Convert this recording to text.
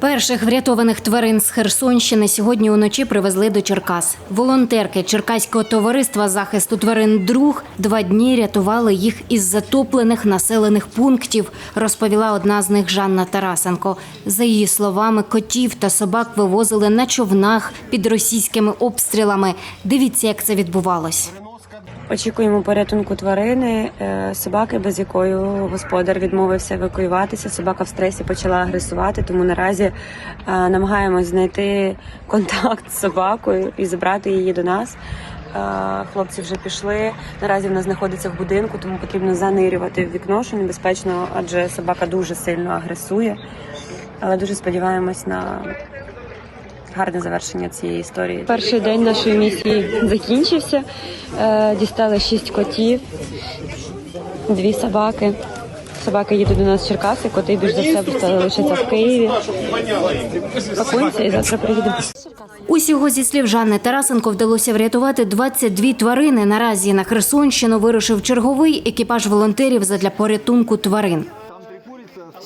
Перших врятованих тварин з Херсонщини сьогодні уночі привезли до Черкас. Волонтерки Черкаського товариства захисту тварин друг два дні рятували їх із затоплених населених пунктів, розповіла одна з них Жанна Тарасенко. За її словами, котів та собак вивозили на човнах під російськими обстрілами. Дивіться, як це відбувалось. Очікуємо порятунку тварини, е, собаки, без якої господар відмовився евакуюватися. Собака в стресі почала агресувати, тому наразі е, намагаємось знайти контакт з собакою і забрати її до нас. Е, Хлопці вже пішли. Наразі вона знаходиться в будинку, тому потрібно занирювати в вікно, що небезпечно, адже собака дуже сильно агресує. Але дуже сподіваємось на гарне завершення цієї історії. Перший день нашої місії закінчився. Е, Дістали шість котів, дві собаки. Собаки їдуть до нас з Черкаси, коти більш за все просто лишаться в Києві. Пакуємося і завтра приїдемо. Усього зі слів Жанни Тарасенко вдалося врятувати 22 тварини. Наразі на Херсонщину вирушив черговий екіпаж волонтерів задля порятунку тварин.